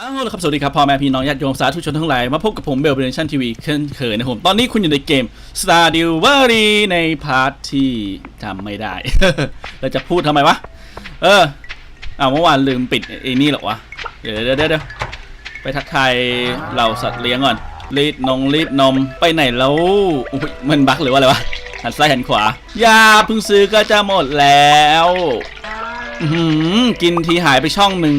อ้าวแล้วครับ สวัสดีครับ พ่อแม่พี่น้องญาติโยมสาธุชนทั้งหลาย มาพบกับผมเบลเบลชันทีวีเช่นเคยนะครับผมตอนนี้คุณอยู่ในเกม Star d e w a r y ในพาร์ทที่จำไม่ได้ เราจะพูดทำไมวะ เอออ้าวเมื่อวานลืมปิดไอ้นี่หรอวะ เดี๋ยวเดี๋ยวเดี๋ยวไปทักทายเหล่าสัตว์เลี้ยงก่อน รีดนงรีดนมไปไหนแล้วอุ๊ยมันบักหรือว่าอะไรวะ หันซ้ายหันขวายาเพิ่งซื้อก็จะหมดแล้วอื้อหือกินทีหายไปช่องหนึ่ง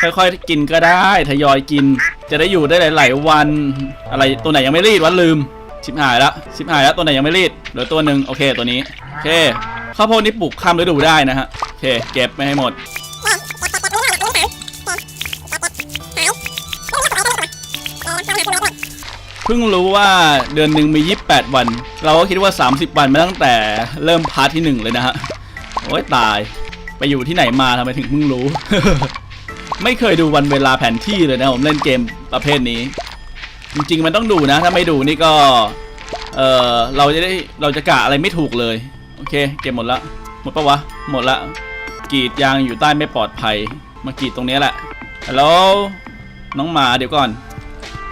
ค่อยๆกินก็ได้ทยอยกิน จะได้อยู่ได้หลายๆวัน อะไรตัวไหนยังไม่รีดวะลืมชิบหายแล้วชิบหายแล้วตัวไหนยังไม่รีดเหลือตัวหนึ่งโอเคตัวนี้โอเคข้าวโพดนี่ปลูกข้ามฤดูได้นะฮะโอเค เก็บไม่ให้หมดเพิ่งรู้ว่าเดือนหนึ่งมี 28 วัน เราก็คิดว่า 30 วันมาตั้งแต่เริ่มพาร์ทที่หนึ่งเลยนะฮะ โอ้ยตาย ไปอยู่ที่ไหนมาทำไมถึงเพิ่งรู้ ไม่เคยดูวันเวลาแผนที่เลยนะผมเล่นเกมประเภทนี้ จริงๆมันต้องดูนะ ถ้าไม่ดูนี่ก็ เออเราจะได้เราจะกะอะไรไม่ถูกเลย โอเค เก็บหมดละหมดปะวะ หมดละกรีดยางอยู่ใต้ไม่ปลอดภัย มากรีดตรงนี้แหละฮัลโหลน้องหมาเดี๋ยวก่อน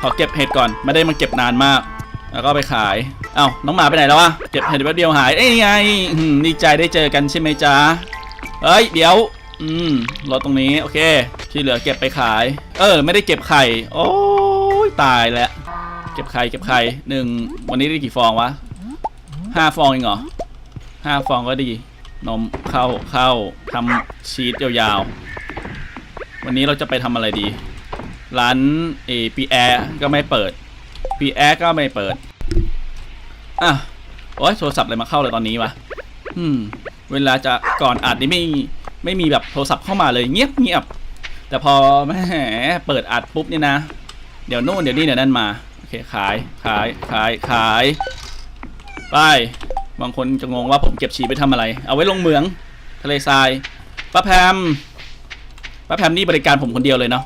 ขอเก็บเห็ดก่อนไม่ได้มาเก็บนานมาก แล้วก็ไปขายเอ้าน้องหมาไปไหนแล้ววะเก็บเห็ดแป๊บเดียวหายเอ้ยไงอืมดีใจได้เจอกันใช่ไหมจ๊ะเอ้ยเดี๋ยว อืมรถตรงนี้โอเค ที่เหลือเก็บไปขาย เออ ไม่ได้เก็บไข่ โอ้ยตายแล้ว เก็บไข่เก็บไข่หนึ่งวันนี้ได้กี่ฟองวะห้าฟองเองเหรอห้าฟองก็ดี นมเข้าเข้าทำชีสยาวๆ วันนี้เราจะไปทำอะไรดี ร้านเอปีแอร์ก็ไม่เปิดปีแอร์ก็ไม่เปิดอะโอ้ยโทรศัพท์อะไรมาเข้าเลยตอนนี้วะอืม เวลาจะก่อนอัดนี่ไม่ ไม่มีแบบโทรศัพท์เข้ามาเลยเงียบเงียบแต่พอแหมเปิดอัดปุ๊บเนี่ยนะ เดี๋ยวโน่นเดี๋ยวนี่เดี๋ยวนั่นมาโอเคขายขายขายขายไปบางคนจะงงว่าผมเก็บฉีไปทำอะไร เอาไว้ลงเหมือง ทะเลทรายป้าแพมป้าแพมนี่บริการผมคนเดียวเลยเนาะ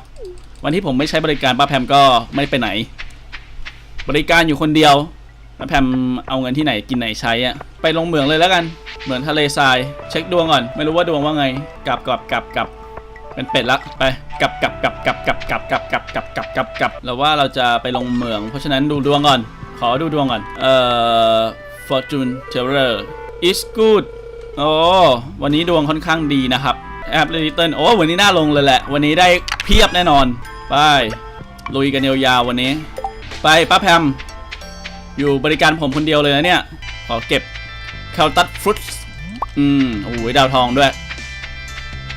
วันที่ผมไม่ใช้บริการป้าแพมก็ไม่ไปไหน บริการอยู่คนเดียว ป้าแพมเอาเงินที่ไหนกินไหนใช้อะไปลงเหมืองเลยแล้วกัน เหมือนทะเลทราย เช็คดวงก่อน ไม่รู้ว่าดวงว่าไง กลับกลับกลับกลับเป็นเป็ดละไปกลับกลับกลับกลับกลับกลับกลับกลับกลับกลับกลับกลับแล้วว่าเราจะไปลงเหมือง เพราะฉะนั้นดูดวงก่อน ขอดูดวงก่อน เอ่อ fortune teller is good โอ้วันนี้ดวงค่อนข้างดีนะครับแอปลิตเติ้ลโอ้วันนี้น่าลงเลยแหละ วันนี้ได้เพียบแน่นอน ไป ลุยกันยาวๆวันนี้ ไปป้าแพม อยู่บริการผมคนเดียวเลยนะเนี่ย ขอเก็บคาตัสฟรุตอืมโอ้ยดาวทองด้วย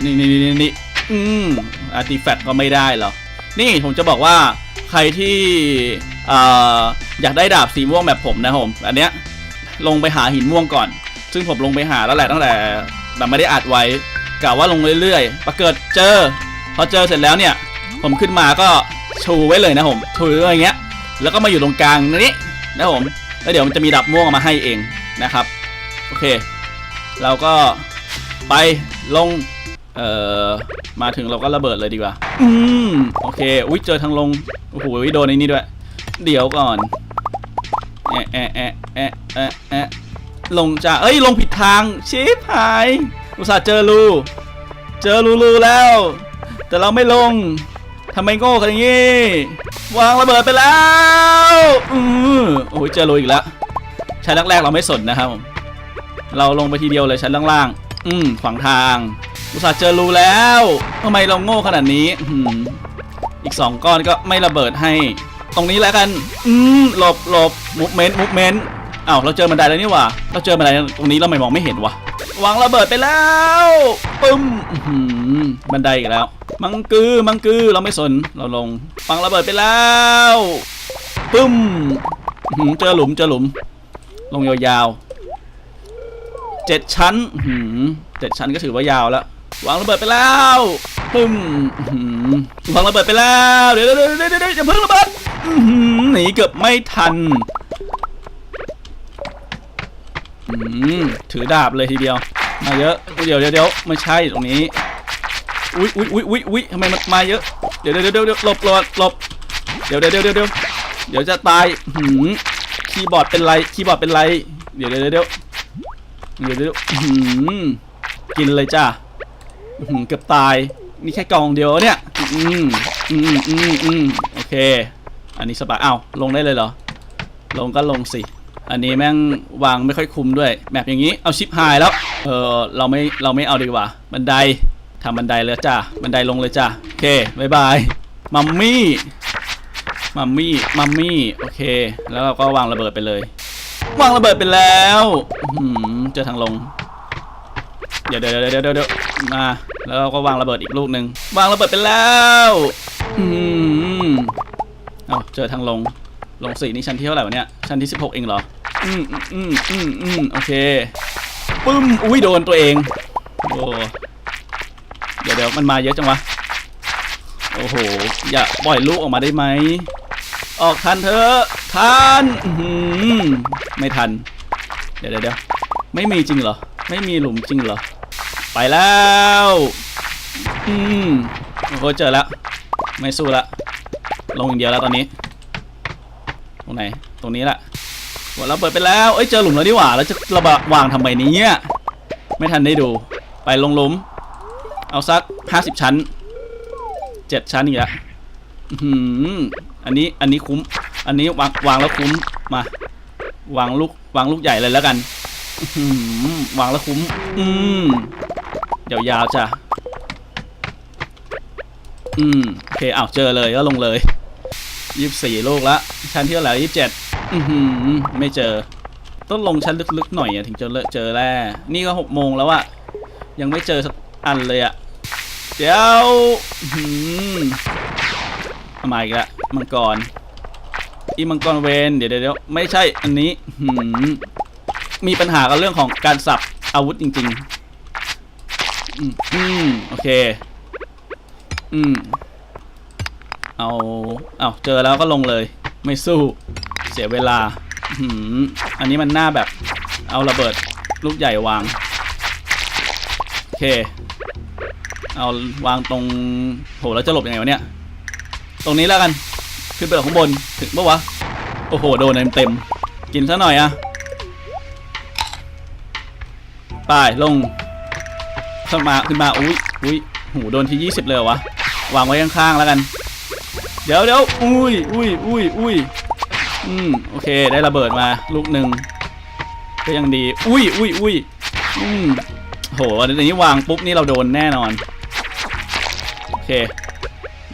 นี่นี่นี่นี่อืมอาร์ติแฟกต์ก็ไม่ได้หรอกนี่ผมจะบอกว่าใครที่เอ่ออยากได้ดาบสีม่วงแบบผมนะผม อันเนี้ยลงไปหาหินม่วงก่อน ซึ่งผมลงไปหาแล้วแหละตั้งแต่แบบไม่ได้อัดไว้กะว่าลงเรื่อยๆปรากฏเจอ พอเจอเสร็จแล้วเนี่ย ผมขึ้นมาก็ชูไว้เลยนะผมชูไว้อย่างเงี้ย แล้วก็มาอยู่ตรงกลางนี้ นะผมแล้วเดี๋ยวมันจะมีดับม่วงออกมาให้เองนะครับ โอเค เราก็ไปลง เอ่อ มาถึงเราก็ระเบิดเลยดีกว่า อืม โอเค อุ้ยเจอทางลง โอ้โหโดนในนี้ด้วย เดี๋ยวก่อนแอะแอะแอะแอะแอะแอะลงจ้าเอ้ย ลงผิดทาง ชิบหาย อุตส่าห์เจอรู เจอรูรูแล้ว แต่เราไม่ลง ทำไมโง่กันอย่างงี้ วางระเบิดไปแล้วอือโอ้ยเจอรูอีกแล้วชั้นแรกๆเราไม่สนนะครับผมเราลงไปทีเดียวเลยชั้นล่างๆ อืมขวางทางอุตส่าห์เจอรูแล้วทำไมเราโง่ขนาดนี้ออีกสองก้อนก็ไม่ระเบิดให้ ตรงนี้แล้วกัน อืมหลบหลบมุกเมนต์มุกเมนต์อ้าวเราเจอบันไดแล้วนี่ว่าเราเจอบันไดตรงนี้เราไม่มองไม่เห็นวะวางระเบิดไปแล้วปึ้มบันไดอีกแล้ว มังกือมังกือเราไม่สนเราลงวางระเบิดไปแล้วปึ้มเจอหลุมเจอหลุม ลงยาวๆเจ็ดชั้นเจ็ดชั้นก็ถือว่ายาวแล้ววางระเบิดไปแล้วปึ้มวางระเบิดไปแล้วเดี๋ยวเดี๋ยวเดี๋ยวอย่าเพิ่งระเบิดหนีเกือบไม่ทันถือดาบเลยทีเดียวมาเยอะเดี๋ยวเดี๋ยวเดี๋ยวไม่ใช่ตรงนี้ อุ๊ยอุ๊ยอุ๊ยอุ๊ยอุ๊ยทำไมมันมาเยอะ เดี๋ยวเดี๋ยวเดี๋ยวเดี๋ยวหลบหลบหลบเดี๋ยวเดี๋ยวเดี๋ยวเดี๋ยวเดี๋ยวเดี๋ยวจะตายหือคีย์บอร์ดเป็นไรคีย์บอร์ดเป็นไร เดี๋ยวเดี๋ยวเดี๋ยวเดี๋ยวเดี๋ยวเดี๋ยวอื้อหือกินเลยจ้าอื้อหือเกือบตาย นี่แค่กล่องเดียวเนี่ยอืมอืมอืมอืมโอเค อันนี้สบายอ้าวลงได้เลยเหรอ ลงก็ลงสิ อันนี้แม่งวางไม่ค่อยคุ้มด้วยแบบอย่างนี้เอาชิปหายแล้ว เออเราไม่เราไม่เอาดีกว่า บันได ทำบันไดเลยจ้าบันไดลงเลยจ้าโอเคบายบายมัมมี่มัมมี่มัมมี่โอเค แล้วเราก็วางระเบิดไปเลย วางระเบิดไปแล้วเจอทางลงเดี๋ยวเดี๋ยวเดี๋ยวเดี๋ยวเดี๋ยวมาแล้วเราก็วางระเบิดอีกลูกหนึ่งวางระเบิดไปแล้วอืมเอาเจอทางลงลงสี่นี่ชั้นที่เท่าไหร่วะเนี่ยชั้นที่สิบหกเองเหรออืมอืมอืมอืมอืมโอเคปึ้มอุ้ยโดนตัวเองโอ้ เดี๋ยวเดี๋ยวมันมาเยอะจังวะ โอ้โห อย่าปล่อยลูกออกมาได้ไหม ออกทันเถอะทันไม่ทัน เดี๋ยวเดี๋ยวเดี๋ยวไม่มีจริงเหรอ ไม่มีหลุมจริงเหรอ ไปแล้ว อืมโอ้โหเจอแล้ว ไม่สู้ละ ลงอย่างเดียวแล้วตอนนี้ ตรงไหน ตรงนี้แหละหัวเราเปิดไปแล้ว เอ้ย เจอหลุมแล้วนี่หว่า แล้วจะระบาวางทำไมเนี้ไม่ทันได้ดู ไปลงหลุม เอาสักห้าสิบชั้นเจ็ดชั้นอีกแล้วอื้อหืออันนี้อันนี้คุ้ม อันนี้วางวางแล้วคุ้มมาวางลูกวางลูกใหญ่เลยแล้วกันอื้อหือวางแล้วคุ้ม อืมยาวๆจ้ะอืมโอเคอ้าวเจอเลยก็ลงเลยยี่สิบสี่ลูกละชั้นที่เท่าไหร่ยี่สิบเจ็ดอือหือไม่เจอ ต้องลงชั้นลึกๆหน่อยอะถึงจะเลอะเจอแร่นี่ก็หกโมงแล้วอะยังไม่เจอสัก อันเลยอะเดี๋ยวหือเอามาอีกละมังกร อีมังกรเวนเดี๋ยวเดี๋ยวไม่ใช่อันนี้หือมีปัญหากับเรื่องของการสับอาวุธจริง ๆ อืมโอเค อืมเอาเอาเจอแล้วก็ลงเลย ไม่สู้เสียเวลาหืมอันนี้มันหน้าแบบ เอาระเบิดลูกใหญ่วาง โอเค เอาวางตรงโหแล้วจะหลบยังไงวะเนี่ย ตรงนี้แล้วกัน ขึ้นไปข้างบน ถึงปะวะ โอ้โห โดนเต็มเต็มๆกินซะหน่อยอะไป้ายลงขึ้นมาขึ้นมาอุ้ยอุ้ยหูโดนที่ยี่สิบเลยวะ วางไว้ข้างๆแล้วกัน เดี๋ยวเดี๋ยวอุ้ยอุ้ยอุ้ยอุ้ยอืมโอเค ได้ระเบิดมาลูกหนึ่งก็ยังดี อุ้ยอุ้ยอุ้ยอืม โหอันนี้วางปุ๊บนี่เราโดนแน่นอน โอเค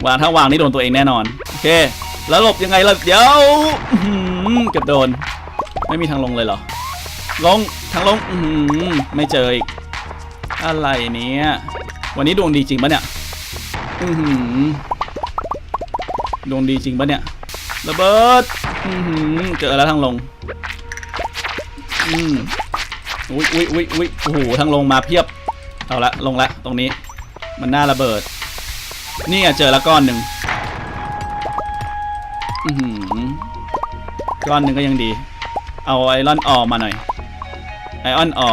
วางถ้าวางนี่โดนตัวเองแน่นอน โอเค แล้วหลบยังไงล่ะเดี๋ยวเกือบโดน ไม่มีทางลงเลยเหรอ ลง ทางลงอืไม่เจออีก อะไรเนี้ย วันนี้ดวงดีจริงปะเนี่ยอืดวงดีจริงปะเนี่ย ระเบิดอืเจอแล้วทางลง อืม อุ้ยอุ้ยอุ้ยอุ้ยโอ้โหทางลงมาเพียบ เอาละลงละตรงนี้ มันน่าระเบิด นี่ไงเจอล้วก้อนหนึ่งอือหือก้อนหนึ่งก็ยังดี เอาไอรอนออมาหน่อย ไอออนออ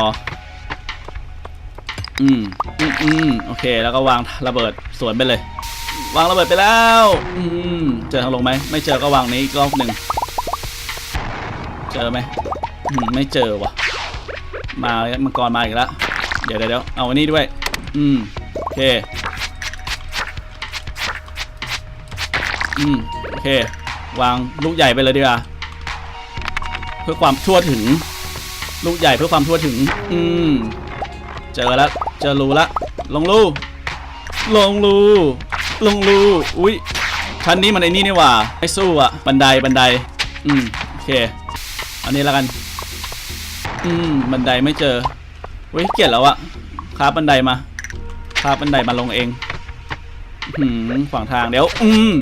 อืมอืมอืมโอเค แล้วก็วางระเบิดสวนไปเลย วางระเบิดไปแล้ว อืมเจอทางลงไหม ไม่เจอก็วางนี้อีกรอบหนึ่ง เจอไหม อืม ไม่เจอว่ะ มามังกรมาอีกแล้วเดี๋ยวเดี๋ยวเอาอันนี้ด้วย อืมโอเค อืมโอเค วางลูกใหญ่ไปเลยดีกว่าเพื่อความทั่วถึง ลูกใหญ่เพื่อความทั่วถึง อืมเจอแล้วเจอรูละลงรูลงรูลงรูอุ้ยชั้นนี้มันไอ้นี่นี่หว่าไม่สู้อะบันไดบันได อืมโอเค อันนี้แล้วกัน อืมบันไดไม่เจอเว้ยเกียดแล้วอะคาบบันไดมาคาบบันไดมาลงเองอืมขวางทางเดี๋ยว อืม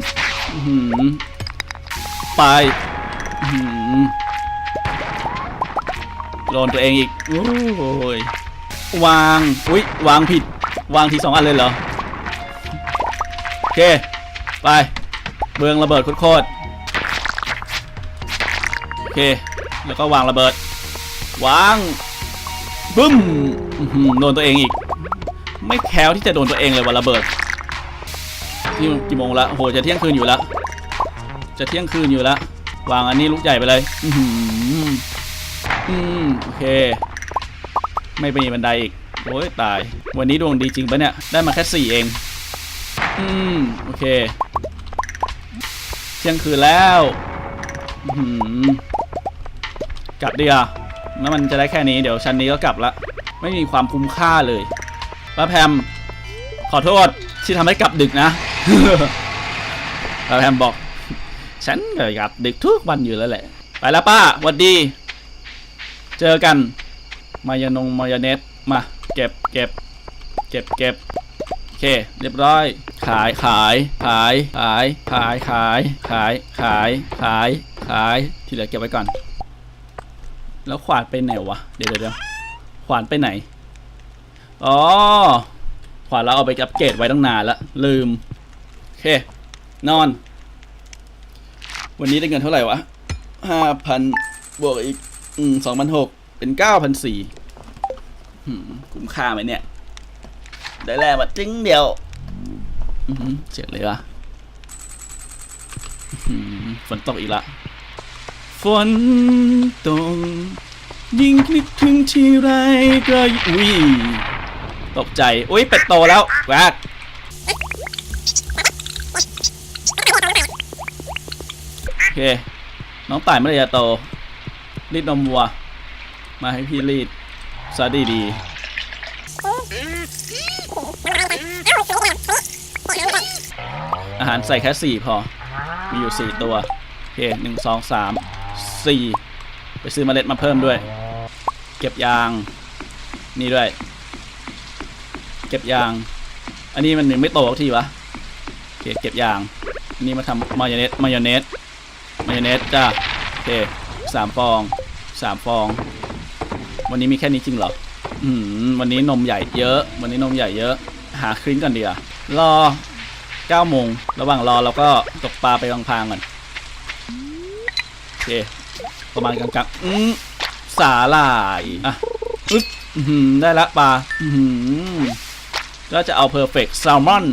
อืมไปอืมโดนตัวเองอีกโอ้ยวางอุ้ยวางผิด วางทีสองอันเลยเหรอโอเค ไปเบืองระเบิดโคตรโอเค แล้วก็วางระเบิด วางบึ้มโดนตัวเองอีก ไม่แคล้วที่จะโดนตัวเองเลยวันระเบิดนี่กี่โมงละโหจะเที่ยงคืนอยู่แล้วจะเที่ยงคืนอยู่แล้ววางอันนี้ลูกใหญ่ไปเลยอือหืออืมโอเค ไม่ไปมีบันไดอีกโอ้ยตาย วันนี้ดวงดีจริงปะเนี่ย ได้มาแค่สี่เอง อืมโอเค เที่ยงคืนแล้วอื้อหือกลับดีอะ แล้วมันจะได้แค่นี้เดี๋ยวชั้นนี้ก็กลับละไม่มีความคุ้มค่าเลยป้าแพมขอโทษที่ทำให้กลับดึกนะป้าแพมบอก ฉันก็กลับดึกทุกวันอยู่แล้วแหละ ไปแล้วป้าวัดดี เจอกัน มายานงมายาเนสมาเก็บเก็บเก็บเก็บโอเค เรียบร้อย ขายขายขายขายขายขายขายขายขายขายที่เหลือเก็บไว้ก่อน แล้วขวานไปไหนวะ เดี๋ยวเดี๋ยวขวานไปไหน อ๋อ ขวานเราเอาไปอัปเกรดไว้ตั้งนานละ ลืม โอเค นอน วันนี้ได้เงินเท่าไหร่วะห้าพันบวกอีกอืมสองพันหกเป็นเก้าพันสี่คุ้มค่าไหมเนี่ย ได้แลกมาจิ้งเดียวเจ๋งเลยวะฝนตกอีกละ ฝนตกยิ่งคิดถึงทีไรก็อุ้ยตกใจ อุ้ยเป็ดโตแล้วแวกโอเค น้องต่ายเมื่อไหรจะโต รีดนมวัว มาให้พี่รีดซะดีดีอาหารใส่แค่สี่พอ มีอยู่สี่ตัว โอเคหนึ่งสองสาม สี่ไปซื้อเมล็ดมาเพิ่มด้วย เก็บยาง นี่ด้วย เก็บยาง อันนี้มันยังไม่โตสักทีวะโอเคเก็บยางอันนี้มาทำมายองเนสมายองเนสมายองเนสจ้าโอเคสามฟองสามฟอง วันนี้มีแค่นี้จริงเหรออืมวันนี้นมใหญ่เยอะ วันนี้นมใหญ่เยอะ หาคลิ้นกันดีกว่ารอ9โมงระหว่างรอเราก็ตกปลาไปพลางๆก่อนโอเค ประมาณกลางๆอืมสาหร่ายอะอึ๊บได้ละปลาอือหือก็จะเอา perfect salmon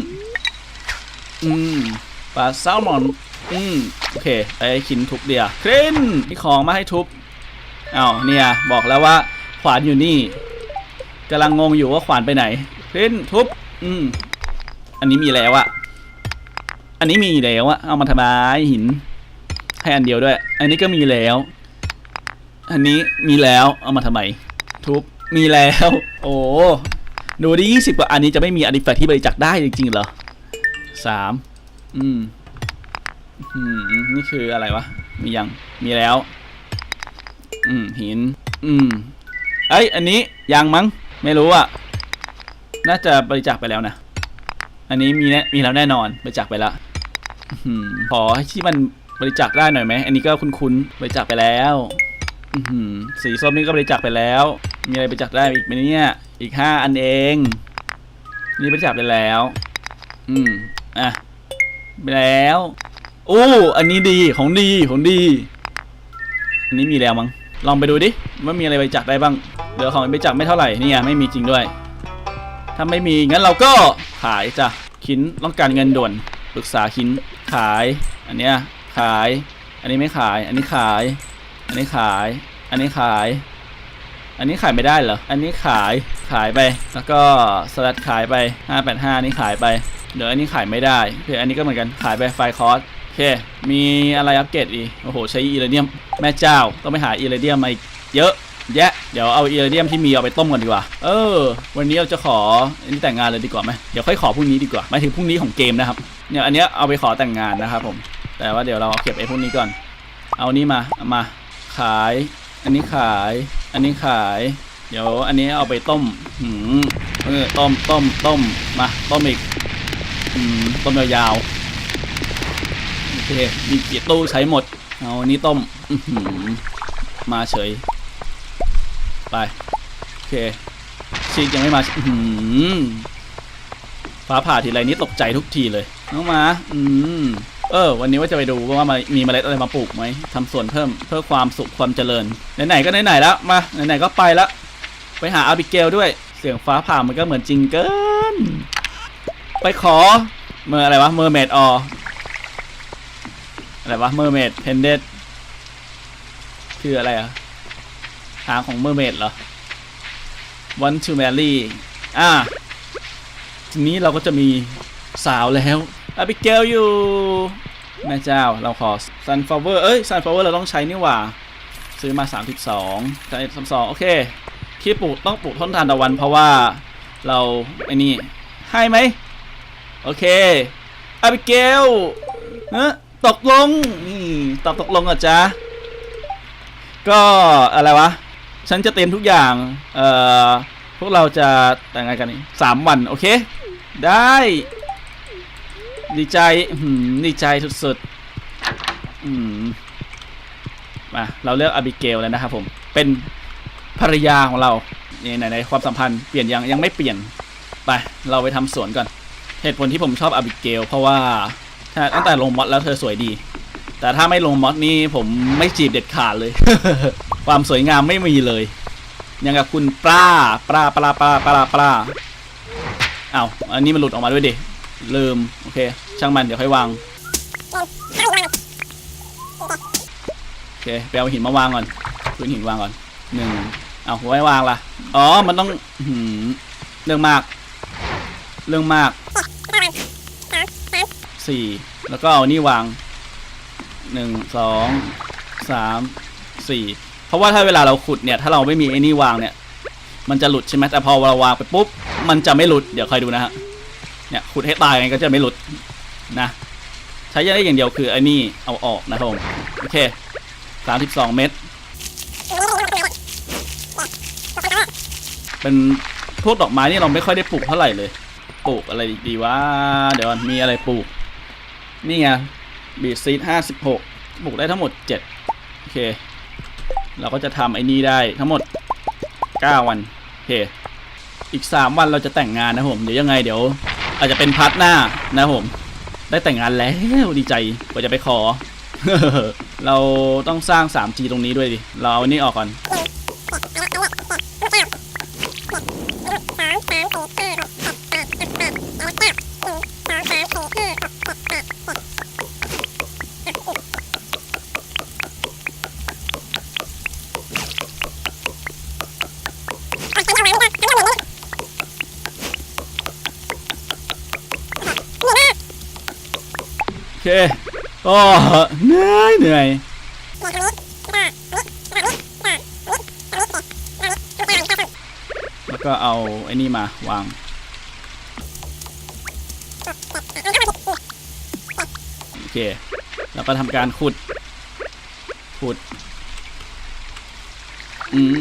อืมปลาแซลมอนอืมโอเคไอ้ขินทุบเดียวครินมีของมาให้ทุบอ้าวเนี่ยบอกแล้วว่าขวานอยู่นี่กำลังงงอยู่ว่าขวานไปไหนครินทุบอืมอันนี้มีแล้วอะอันนี้มีแล้วอะเอามาทำไมหินให้อันเดียวด้วย อันนี้ก็มีแล้ว อันนี้มีแล้วเอามาทำไม ทุบมีแล้ว โอ้ดูดิยี่สิบกว่าอันนี้จะไม่มีอาร์ติแฟกต์ที่บริจาคได้จริงๆเหรอสามอืมอืมนี่คืออะไรวะ มียังมีแล้ว อืมหิน อืมเอ้ยอันนี้ยังมั้งไม่รู้อะน่าจะบริจาคไปแล้วนะอันนี้มีแน่มีแล้วแน่นอนบริจาคไปแล้วอื้อหือขอให้ที่มันบริจาคได้หน่อยไหมอันนี้ก็คุ้นๆบริจาคไปแล้ว สีส้มนี่ก็บริจาคไปแล้ว มีอะไรบริจาคได้อีกไหมเนี่ย อีกห้าอันเอง นี่บริจาคไปแล้ว อืม อะ ไปแล้วโอ้อันนี้ดี ของดี ของดี อันนี้มีแล้วมั้ง ลองไปดูดิ ว่ามีอะไรบริจาคได้บ้าง เดี๋ยวของบริจาคไม่เท่าไหร่นี่ไงไม่มีจริงด้วย ถ้าไม่มีงั้นเราก็ขายจ้ะคินต้องการเงินด่วน ปรึกษาคินขาย อันเนี้ยขาย อันนี้ไม่ขาย อันนี้ขาย อันนี้ขาย อันนี้ขาย อันนี้ขายไม่ได้เหรอ อันนี้ขายขายไป แล้วก็สลัดขายไป 585นี่ขายไปเดี๋ยวอันนี้ขายไม่ได้เคอันนี้ก็เหมือนกันขายไปไฟคอร์สโอเค มีอะไรอัปเกรดอีกโอ้โห ใช้อีเรเดียมแม่เจ้าต้องไปหาอีเรเดียมมาอีกเยอะแยะเดี๋ยวเอาอีเรเดียมที่มีเอาไปต้มก่อนดีกว่า เออ วันนี้เราจะขออันนี้แต่งงานเลยดีกว่าไหมเดี๋ยวค่อยขอพรุ่งนี้ดีกว่าหมายถึงพรุ่งนี้ของเกมนะครับเนี่ยอันเนี้ยเอาไปขอแต่งงานนะครับผม แต่ว่าเดี๋ยวเราเอาเก็บไอ้พวกนี้ก่อน เอานี้มามา ขาย อันนี้ขาย อันนี้ขาย เดี๋ยวอันนี้เอาไปต้มหืมเออต้มต้มต้มมาต้มอีกอืมต้มยาวๆโอเคมีกี่ตู้ใช้หมดเอาอันนี้ต้มหือมาเฉย ไปโอเคชีกยังไม่มาหือฟ้าผ่าทีไรนี้ตกใจทุกทีเลยน้องมา อืม เออ วันนี้ว่าจะไปดูว่ามันมีเมล็ดอะไรมาปลูกไหมทำสวนเพิ่มเพื่อความสุขความเจริญไหนๆก็ไหนๆแล้วมาไหนๆก็ไปแล้วไปหาอาบิเกลด้วย เสียงฟ้าผ่ามันก็เหมือนจริงเกิน ไปขอเมออะไรวะเมอร์เมดอออะไรวะเมอร์เมดเพนเดตคืออะไรอะหางของเมอร์เมดเหรอ want to marry อ่าทีนี้เราก็จะมีสาวแล้ว อาบิเกลอยู่แม่เจ้าเราขอ sunflower เอ้ย sunflower เราต้องใช้นี่หว่า ซื้อมา 32ใช้32โอเค ที่ปลูกต้องปลูกต้นทานตะวันเพราะว่าเราไอ้นี่ให้ไหมโอเคอาบิเกลเอะตกลงนี่ตอบตกลงหรอะจ๊ะก็อะไรวะ ฉันจะเตรียมทุกอย่าง เอ่อ พวกเราจะแต่งงานกันนี่สามวัน โอเค ได้ ดีใจหือดีใจสุดๆอืมมาเราเลือกอบิเกลแล้วนะครับผม เป็นภรรยาของเรานี่ไหนในความสัมพันธ์เปลี่ยนยังยังไม่เปลี่ยน ไป เราไปทำสวนก่อน เหตุผลที่ผมชอบอบิเกล เพราะว่าตั้งแต่ลงมอดแล้วเธอสวยดี แต่ถ้าไม่ลงมอดนี่ผมไม่จีบเด็ดขาดเลย ความสวยงามไม่มีเลย ยังกับคุณปลาปลาปลาปลาปลาปลาเอ้าอันนี้มันหลุดออกมาด้วยดิ ลืม โอเค ช่างมันเดี๋ยวค่อยวาง โอเคไปเอาหินมาวางก่อนพื้นหินวางก่อนหนึ่งเอาไว้วางละอ๋อ มันต้องหือเรื่องมาก เรื่องมากสี่แล้วก็เอานี่วางหนึ่งสองสามสี่เพราะว่าถ้าเวลาเราขุดเนี่ย ถ้าเราไม่มีไอ้นี่วางเนี่ย มันจะหลุดใช่ไหมแต่พอเราวางไปปุ๊บ มันจะไม่หลุด เดี๋ยวคอยดูนะฮะ เนี่ยขุดให้ตายไงก็จะไม่หลุดนะใช้ได้อย่างเดียวคือไอ้นี่เอาออกนะครับผมโอเคสามสิบสองเมตร เป็นพวกดอกไม้นี่เราไม่ค่อยได้ปลูกเท่าไหร่เลย ปลูกอะไรดีว่าเดี๋ยวมีอะไรปลูก นี่ไงบีซีดห้าสิบหกปลูกได้ทั้งหมดเจ็ดโอเค เราก็จะทำไอ้นี่ได้ทั้งหมดเก้าวัน โอเค อีกสามวันเราจะแต่งงานนะครับผม เดี๋ยวยังไงเดี๋ยว อาจจะเป็นพาร์ทหน้านะครับผม ได้แต่งงานแล้วดีใจกว่าจะไปขอ เราต้องสร้าง 3G ตรงนี้ด้วยดิ เราเอาอันนี้ออกก่อน เคก็เหนื่อยเหนื่อยแล้วก็เอาไอ้นี่มาวางโอเคแล้วก็ทำการขุด ขุด อืม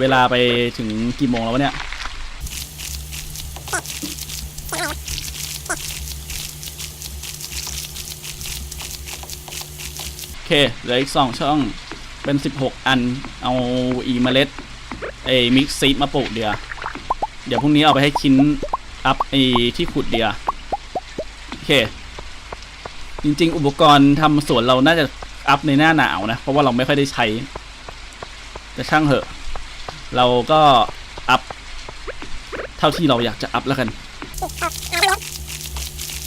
เวลาไปถึงกี่โมงแล้ววะเนี่ย โอเค เหลืออีกสองช่องเป็น 16 อัน เอาอีเมล็ดไอ้มิกซีดมาปลูกเดียวเดี๋ยวพรุ่งนี้เอาไปให้คินอัพไอ้ที่ขุดเดียวโอเค จริง ๆ อุปกรณ์ทำสวนเราน่าจะอัพในหน้าหนาวนะ เพราะว่าเราไม่ค่อยได้ใช้ แต่ช่างเหอะ เราก็อัพเท่าที่เราอยากจะอัพแล้วกัน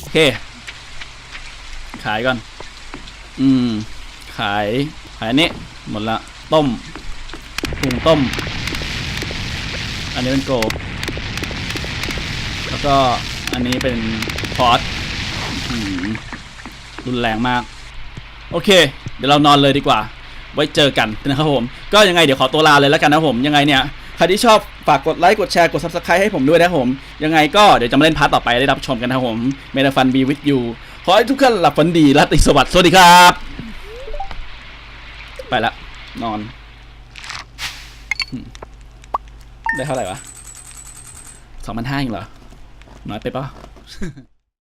โอเค ขายก่อน อืม ขาย ขายอันนี้หมดละ ต้มปรุงต้ม อันนี้เป็นโก แล้วก็อันนี้เป็นพอร์ตรุนแรงมาก โอเค เดี๋ยวเรานอนเลยดีกว่า ไว้เจอกันนะครับผม ก็ยังไงเดี๋ยวขอตัวลาเลยแล้วกันนะผมยังไงเนี่ยใครที่ชอบฝากกดไลค์กดแชร์กด subscribe ให้ผมด้วยนะครับผม ยังไงก็เดี๋ยวจะมาเล่นพาร์ทต่อไปได้รับชมกันนะครับผมเมดฟันบีวิดยูขอให้ทุกท่านหลับฝันดีราตรีสวัสดิ์สวัสดีครับ ไปละนอน ได้เท่าไหร่วะสองพันห้าเองเหรอ น้อยไปปะ